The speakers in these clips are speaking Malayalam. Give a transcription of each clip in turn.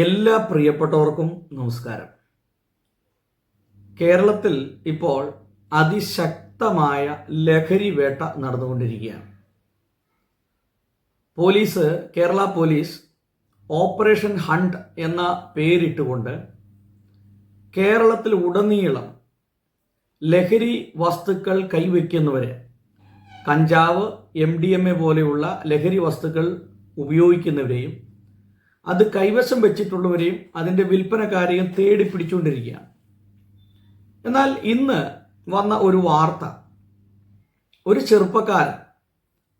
എല്ലാ പ്രിയപ്പെട്ടവർക്കും നമസ്കാരം. കേരളത്തിൽ ഇപ്പോൾ അതിശക്തമായ ലഹരി വേട്ട നടന്നുകൊണ്ടിരിക്കുകയാണ്. Police Kerala police operation hunt എന്ന പേരിട്ടുകൊണ്ട് കേരളത്തിൽ ഉടനീളം ലഹരി വസ്തുക്കൾ കൈവയ്ക്കുന്നവരെ കഞ്ചാവ് എം ഡി എം എ പോലെയുള്ള ലഹരി വസ്തുക്കൾ ഉപയോഗിക്കുന്നവരെയും അത് കൈവശം വെച്ചിട്ടുള്ളവരെയും അതിന്റെ വിൽപ്പനക്കാരെയും തേടി പിടിച്ചുകൊണ്ടിരിക്കുകയാണ്. എന്നാൽ ഇന്ന് വന്ന ഒരു വാർത്ത. ഒരു ചെറുപ്പക്കാരൻ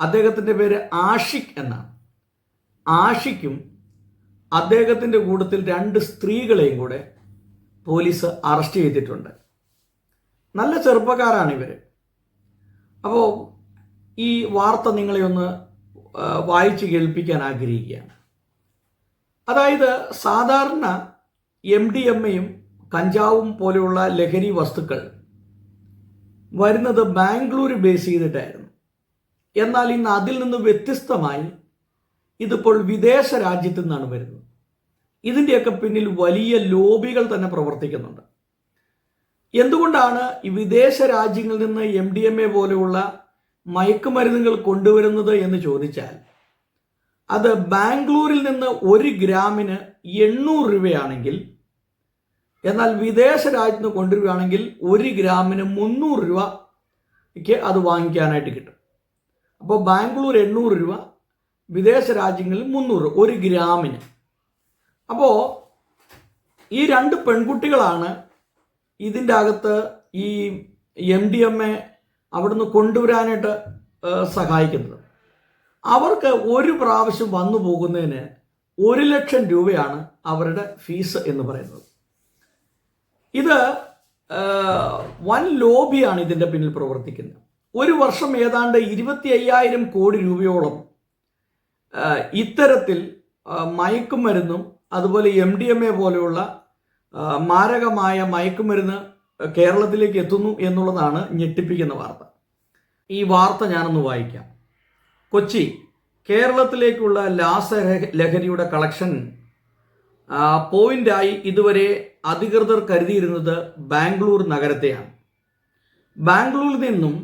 അദ്ദേഹത്തിന്റെ പേര് ആഷിഖ് എന്നാണ്. ആഷിക്കും അദ്ദേഹത്തിന്റെ കൂട്ടത്തിൽ രണ്ട് സ്ത്രീകളെയും കൂടെ പോലീസ് അറസ്റ്റ് ചെയ്തിട്ടുണ്ട്. നല്ല ചെറുപ്പക്കാരാണ് ഇവർ അപ്പോൾ ഈ വാർത്ത നിങ്ങളെ ഒന്ന് വായിച്ച് കേൾപ്പിക്കാൻ ആഗ്രഹിക്കുകയാണ്. അതായത് സാധാരണ എം ഡി എം എയും കഞ്ചാവും പോലെയുള്ള ലഹരി വസ്തുക്കൾ വരുന്നത് ബാംഗ്ലൂർ ബേസ് ചെയ്തിട്ടായിരുന്നു. എന്നാൽ ഇന്ന് അതിൽ നിന്ന് വ്യത്യസ്തമായി ഇതിപ്പോൾ വിദേശ രാജ്യത്തു നിന്നാണ് വരുന്നത്. ഇതിന്റെയൊക്കെ പിന്നിൽ വലിയ ലോബികൾ തന്നെ പ്രവർത്തിക്കുന്നുണ്ട്. എന്തുകൊണ്ടാണ് ഈ വിദേശ രാജ്യങ്ങളിൽ നിന്ന് എം ഡി എം എ പോലെയുള്ള മയക്കുമരുന്നുകൾ കൊണ്ടുവരുന്നത് എന്ന് ചോദിച്ചാൽ അത് ബാംഗ്ലൂരിൽ നിന്ന് ഒരു ഗ്രാമിന് എണ്ണൂറ് രൂപയാണെങ്കിൽ എന്നാൽ വിദേശ രാജ്യത്ത് നിന്ന് കൊണ്ടുവരികയാണെങ്കിൽ ഒരു ഗ്രാമിന് മുന്നൂറ് രൂപയ്ക്ക് അത് വാങ്ങിക്കാനായിട്ട് കിട്ടും. അപ്പോൾ ബാംഗ്ലൂർ എണ്ണൂറ് രൂപ വിദേശ രാജ്യങ്ങളിൽ മുന്നൂറ് ഒരു ഗ്രാമിന്. അപ്പോൾ ഈ രണ്ട് പെൺകുട്ടികളാണ് ഇതിന്റെ അകത്ത് ഈ എം ഡി എം എ അവിടുന്ന് കൊണ്ടുവരാനായിട്ട് സഹായിക്കുന്നത്. അവർക്ക് ഒരു പ്രാവശ്യം വന്നു പോകുന്നതിന് ഒരു ലക്ഷം രൂപയാണ് അവരുടെ ഫീസ് എന്ന് പറയുന്നത്. ഇത് വൻ ലോബിയാണ് ഇതിന്റെ പിന്നിൽ പ്രവർത്തിക്കുന്നത്. ഒരു വർഷം ഏതാണ്ട് ഇരുപത്തി അയ്യായിരം കോടി രൂപയോളം ഇത്തരത്തിൽ മയക്കുമരുന്നും അതുപോലെ എം ഡി എം എ പോലെയുള്ള മാരകമായ മയക്കുമരുന്ന് കേരളത്തിലേക്ക് എത്തുന്നു എന്നുള്ളതാണ് ഞെട്ടിപ്പിക്കുന്ന വാർത്ത. ഈ വാർത്ത ഞാനൊന്ന് വായിക്കാം. കൊച്ചി കേരളത്തിലേക്കുള്ള ലാസ ലഹരിയുടെ കളക്ഷൻ പോയിന്റായി ഇതുവരെ അധികൃതർ കരുതിയിരുന്നത് ബാംഗ്ലൂർ നഗരത്തെയാണ്. ബാംഗ്ലൂരിൽ നിന്നും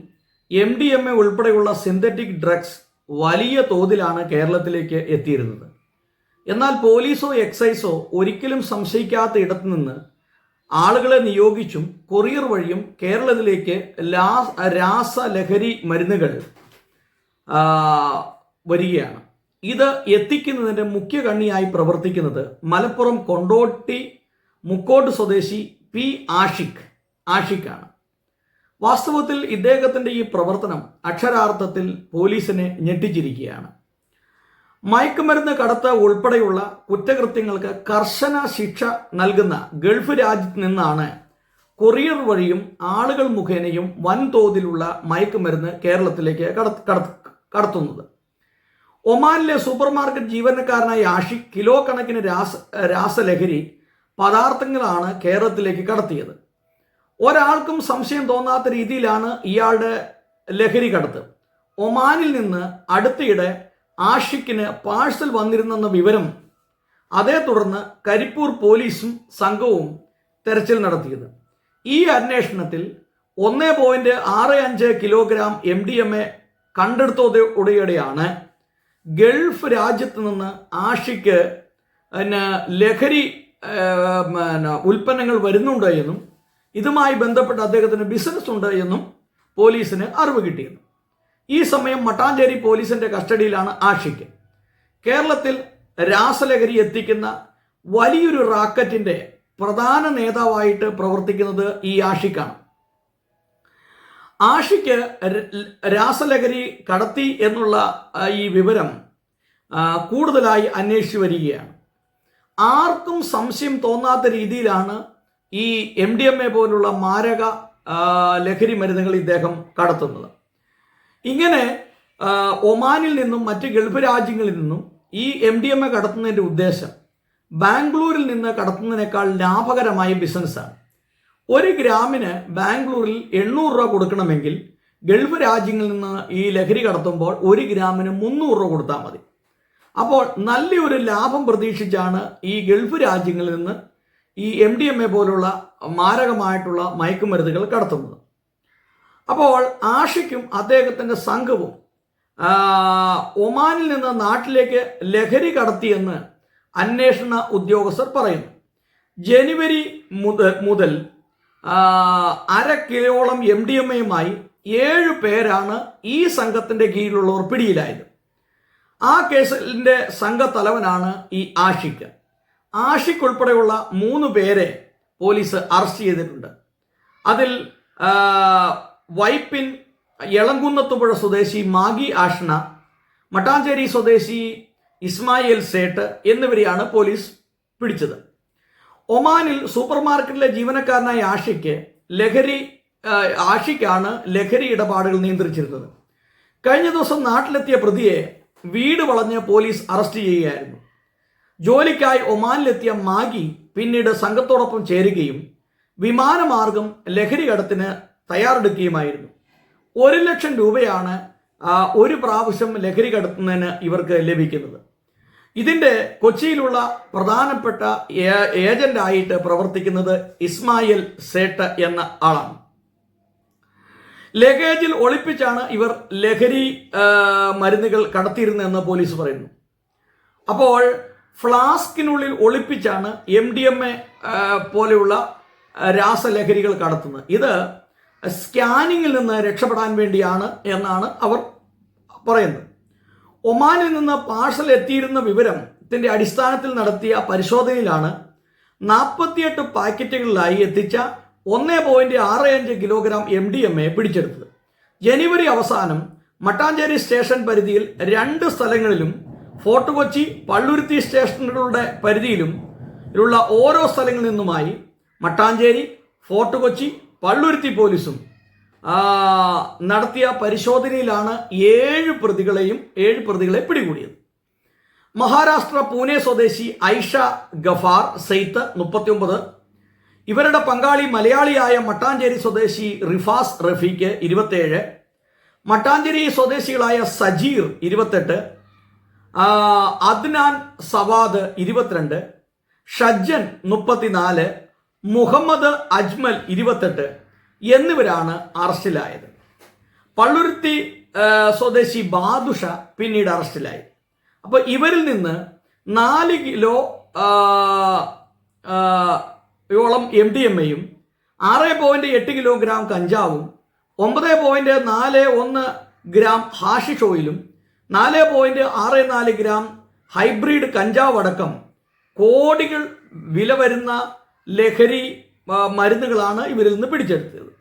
എം ഡി എം എ ഉൾപ്പെടെയുള്ള സിന്തറ്റിക് ഡ്രഗ്സ് വലിയ തോതിലാണ് കേരളത്തിലേക്ക് എത്തിയിരുന്നത്. എന്നാൽ പോലീസോ എക്സൈസോ ഒരിക്കലും സംശയിക്കാത്ത ഇടത്തു നിന്ന് ആളുകളെ നിയോഗിച്ചും കൊറിയർ വഴിയും കേരളത്തിലേക്ക് രാസ ലഹരി മരുന്നുകൾ വരികയാണ്. ഇത് എത്തിക്കുന്നതിന്റെ മുഖ്യ കണ്ണിയായി പ്രവർത്തിക്കുന്നത് മലപ്പുറം കൊണ്ടോട്ടി മുക്കോട്ട് സ്വദേശി പി ആഷിഖ് ആഷിഖാണ്. വാസ്തവത്തിൽ ഇദ്ദേഹത്തിന്റെ ഈ പ്രവർത്തനം അക്ഷരാർത്ഥത്തിൽ പോലീസിനെ ഞെട്ടിച്ചിരിക്കുകയാണ്. മയക്കുമരുന്ന് കടത്ത് ഉൾപ്പെടെയുള്ള കുറ്റകൃത്യങ്ങൾക്ക് കർശന ശിക്ഷ നൽകുന്ന ഗൾഫ് രാജ്യത്ത് നിന്നാണ് കൊറിയർ വഴിയും ആളുകൾ മുഖേനയും വൻതോതിലുള്ള മയക്കുമരുന്ന് കേരളത്തിലേക്ക് കട- കട- കടത്തുന്നത്. ഒമാനിലെ സൂപ്പർ മാർക്കറ്റ് ജീവനക്കാരനായ ആഷിഖ് കിലോ കണക്കിന് രാസ രാസലഹരി പദാർത്ഥങ്ങളാണ് കേരളത്തിലേക്ക് കടത്തിയത്. ഒരാൾക്കും സംശയം തോന്നാത്ത രീതിയിലാണ് ഇയാളുടെ ലഹരി കടത്ത്. ഒമാനിൽ നിന്ന് അടുത്തിടെ ആഷിക്കിന് പാഴ്സൽ വന്നിരുന്നെന്ന വിവരം അതേ തുടർന്ന് കരിപ്പൂർ പോലീസും സംഘവും തെരച്ചിൽ നടത്തിയത്. ഈ അന്വേഷണത്തിൽ ഒന്ന് ആറ് അഞ്ച് kilogram M D M A കണ്ടെടുത്തോടെയാണ് gulf രാജ്യത്ത് നിന്ന് ആഷിക്ക് പിന്നെ ലഹരി ഉൽപ്പന്നങ്ങൾ വരുന്നുണ്ട് എന്നും ഇതുമായി ബന്ധപ്പെട്ട് അദ്ദേഹത്തിന് ബിസിനസ് ഉണ്ട് എന്നും പോലീസിന് അറിവ് കിട്ടിയിരുന്നു. ഈ സമയം മട്ടാഞ്ചേരി പോലീസിന്റെ കസ്റ്റഡിയിലാണ് ആഷിക്ക്. കേരളത്തിൽ രാസലഹരി എത്തിക്കുന്ന വലിയൊരു റാക്കറ്റിന്റെ പ്രധാന നേതാവായിട്ട് പ്രവർത്തിക്കുന്നത് ഈ ആഷിക്കാണ്. ആഷിക്ക് രാസലഹരി കടത്തി എന്നുള്ള ഈ വിവരം കൂടുതലായി അന്വേഷിച്ചു വരികയാണ്. ആർക്കും സംശയം തോന്നാത്ത രീതിയിലാണ് ഈ എം ഡി എം എ പോലുള്ള മാരക ലഹരി മരുന്നുകൾ ഇദ്ദേഹം കടത്തുന്നത്. ഇങ്ങനെ ഒമാനിൽ നിന്നും മറ്റ് ഗൾഫ് രാജ്യങ്ങളിൽ നിന്നും ഈ എം ഡി എം എ കടത്തുന്നതിന്റെ ഉദ്ദേശം ബാംഗ്ലൂരിൽ നിന്ന് കടത്തുന്നതിനേക്കാൾ ലാഭകരമായ ബിസിനസ്സാണ്. ഒരു ഗ്രാമിന് ബാംഗ്ലൂരിൽ എണ്ണൂറ് രൂപ കൊടുക്കണമെങ്കിൽ ഗൾഫ് രാജ്യങ്ങളിൽ നിന്ന് ഈ ലഹരി കടത്തുമ്പോൾ ഒരു ഗ്രാമിന് മുന്നൂറ് രൂപ കൊടുത്താൽ മതി. അപ്പോൾ നല്ലൊരു ലാഭം പ്രതീക്ഷിച്ചാണ് ഈ ഗൾഫ് രാജ്യങ്ങളിൽ നിന്ന് ഈ എം ഡി എം എ പോലുള്ള മാരകമായിട്ടുള്ള മയക്കുമരുന്നുകൾ കടത്തുന്നത്. അപ്പോൾ ആഷിക്കും അദ്ദേഹത്തിന്റെ സംഘവും ഒമാനിൽ നിന്ന് നാട്ടിലേക്ക് ലഹരി കടത്തിയെന്ന് അന്വേഷണ ഉദ്യോഗസ്ഥർ പറയുന്നു. ജനുവരി മുതൽ അര കിലോളം എം ഡി എം എയുമായി ഏഴ് പേരാണ് ഈ സംഘത്തിന്റെ കീഴിലുള്ളവർ പിടിയിലായത്. ആ കേസിന്റെ സംഘത്തലവനാണ് ഈ ആഷിക്ക് ആഷിഖ് ഉൾപ്പെടെയുള്ള മൂന്ന് പേരെ പോലീസ് അറസ്റ്റ് ചെയ്തിട്ടുണ്ട്. അതിൽ വൈപ്പിൻ എളങ്കുന്നത്തുപുഴ സ്വദേശി മാഗി ആഷ്ണ മട്ടാഞ്ചേരി സ്വദേശി ഇസ്മായിൽ സേട്ട് എന്നിവരെയാണ് പോലീസ് പിടിച്ചത്. ഒമാനിൽ സൂപ്പർ മാർക്കറ്റിലെ ജീവനക്കാരനായ ആഷിക്ക് ലഹരി ആഷിക്കാണ് ലഹരി ഇടപാടുകൾ നിയന്ത്രിച്ചിരുന്നത്. കഴിഞ്ഞ ദിവസം നാട്ടിലെത്തിയ പ്രതിയെ വീട് വളഞ്ഞ് പോലീസ് അറസ്റ്റ് ചെയ്യുകയായിരുന്നു. ജോലിക്കായി ഒമാനിലെത്തിയ മാഗി പിന്നീട് സംഘത്തോടൊപ്പം ചേരുകയും വിമാനമാർഗം ലഹരി കടത്തിന് തയ്യാറെടുക്കുകയുമായിരുന്നു. ഒരു ലക്ഷം രൂപയാണ് ഒരു പ്രാവശ്യം ലഹരി കടത്തുന്നതിന് ഇവർക്ക് ലഭിക്കുന്നത്. ഇതിന്റെ കൊച്ചിയിലുള്ള പ്രധാനപ്പെട്ട ഏജന്റ് ഏജന്റായിട്ട് പ്രവർത്തിക്കുന്നത് ഇസ്മായിൽ സേട്ട് എന്ന ആളാണ്. ലഗേജിൽ ഒളിപ്പിച്ചാണ് ഇവർ ലഹരി മരുന്നുകൾ കടത്തിയിരുന്നതെന്ന് പോലീസ് പറയുന്നു. അപ്പോൾ ഫ്ലാസ്കിനുള്ളിൽ ഒളിപ്പിച്ചാണ് എം ഡി എം എ പോലെയുള്ള രാസലഹരികൾ കടത്തുന്നത്. ഇത് സ്കാനിങ്ങിൽ നിന്ന് രക്ഷപ്പെടാൻ വേണ്ടിയാണ് എന്നാണ് അവർ പറയുന്നത്. ഒമാനിൽ നിന്ന് പാഴ്സൽ എത്തിയിരുന്ന വിവരത്തിന്റെ അടിസ്ഥാനത്തിൽ നടത്തിയ പരിശോധനയിലാണ് നാൽപ്പത്തിയെട്ട് പാക്കറ്റുകളിലായി എത്തിച്ച ഒന്ന് പോയിന്റ് ആറ് അഞ്ച് kilogram M D M A പിടിച്ചെടുത്തത്. ജനുവരി അവസാനം മട്ടാഞ്ചേരി സ്റ്റേഷൻ പരിധിയിൽ രണ്ട് സ്ഥലങ്ങളിലും ഫോർട്ട് കൊച്ചി പള്ളുരുത്തി സ്റ്റേഷനുകളുടെ പരിധിയിലും ഉള്ള ഓരോ സ്ഥലങ്ങളിൽ നിന്നുമായി മട്ടാഞ്ചേരി ഫോർട്ട് കൊച്ചി പള്ളുരുത്തി പോലീസും നടത്തിയ പരിശോധനയിലാണ് ഏഴ് പ്രതികളെയും ഏഴ് പ്രതികളെ പിടികൂടിയത്. മഹാരാഷ്ട്ര പൂനെ സ്വദേശി ഐഷ ഗഫാർ സെയ്ത്ത് മുപ്പത്തിയൊമ്പത്. ഇവരുടെ പങ്കാളി മലയാളിയായ മട്ടാഞ്ചേരി സ്വദേശി റിഫാസ് റഫീഖ് ഇരുപത്തേഴ്. മട്ടാഞ്ചേരി സ്വദേശികളായ സജീർ ഇരുപത്തെട്ട്. അദ്നാൻ സവാദ് ഇരുപത്തിരണ്ട്. ഷജ്ജൻ മുപ്പത്തിനാല്. മുഹമ്മദ് അജ്മൽ ഇരുപത്തെട്ട്. എന്നിവരാണ് അറസ്റ്റിലായത്. പള്ളുരുത്തി സ്വദേശി ബാദുഷ പിന്നീട് അറസ്റ്റിലായി. അപ്പോൾ ഇവരിൽ നിന്ന് നാല് കിലോ യോളം എം ഡി എം എയും ആറ് പോയിന്റ് എട്ട് കിലോഗ്രാം കഞ്ചാവും ഒമ്പത് പോയിന്റ് നാല് ഒന്ന് ഗ്രാം ഹാഷിഷ് ഓയിലും നാല് പോയിന്റ് ആറ് നാല് ഗ്രാം ഹൈബ്രിഡ് കഞ്ചാവ് അടക്കം കോടികൾ വില വരുന്ന ലഹരി മരുന്നുകളാണ് ഇവരിൽ നിന്ന് പിടിച്ചെടുത്തത്.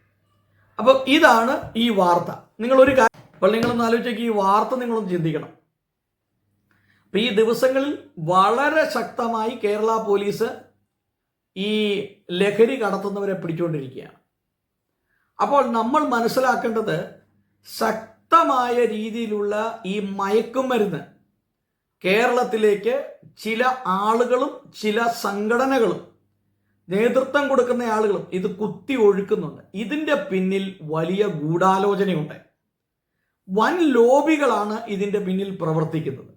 അപ്പോൾ ഇതാണ് ഈ വാർത്ത. നിങ്ങളൊരു കാര്യം അപ്പോൾ നിങ്ങളൊന്ന് ആലോചിച്ചേക്ക് ഈ വാർത്ത നിങ്ങളൊന്ന് ചിന്തിക്കണം. അപ്പൊ ഈ ദിവസങ്ങളിൽ വളരെ ശക്തമായി കേരള പോലീസ് ഈ ലഹരി കടത്തുന്നവരെ പിടിച്ചുകൊണ്ടിരിക്കുകയാണ്. അപ്പോൾ നമ്മൾ മനസ്സിലാക്കേണ്ടത് ശക്തമായ രീതിയിലുള്ള ഈ മയക്കുമരുന്ന് കേരളത്തിലേക്ക് ചില ആളുകളും ചില സംഘടനകളും നേതൃത്വം കൊടുക്കുന്ന ആളുകളും ഇത് കുത്തി ഒഴുക്കുന്നുണ്ട്. ഇതിന്റെ പിന്നിൽ വലിയ ഗൂഢാലോചനയുണ്ട്. വൻ ലോബികളാണ് ഇതിന്റെ പിന്നിൽ പ്രവർത്തിക്കുന്നത്.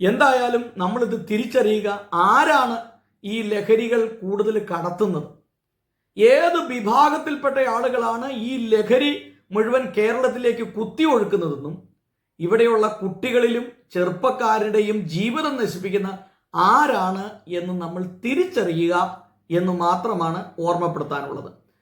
എന്തായാലും നമ്മളിത് തിരിച്ചറിയുക ആരാണ് ഈ ലഹരികൾ കൂടുതൽ കടത്തുന്നത്? ഏത് വിഭാഗത്തിൽപ്പെട്ട ആളുകളാണ് ഈ ലഹരി മുഴുവൻ കേരളത്തിലേക്ക് കുത്തി ഒഴുക്കുന്നതെന്നും ഇവിടെയുള്ള കുട്ടികളിലും ചെറുപ്പക്കാരുടെയും ജീവിതം നശിപ്പിക്കുന്ന ആരാണ് എന്ന് നമ്മൾ തിരിച്ചറിയുക എന്ന് മാത്രമാണ് ഓർമ്മപ്പെടുത്താനുള്ളത്.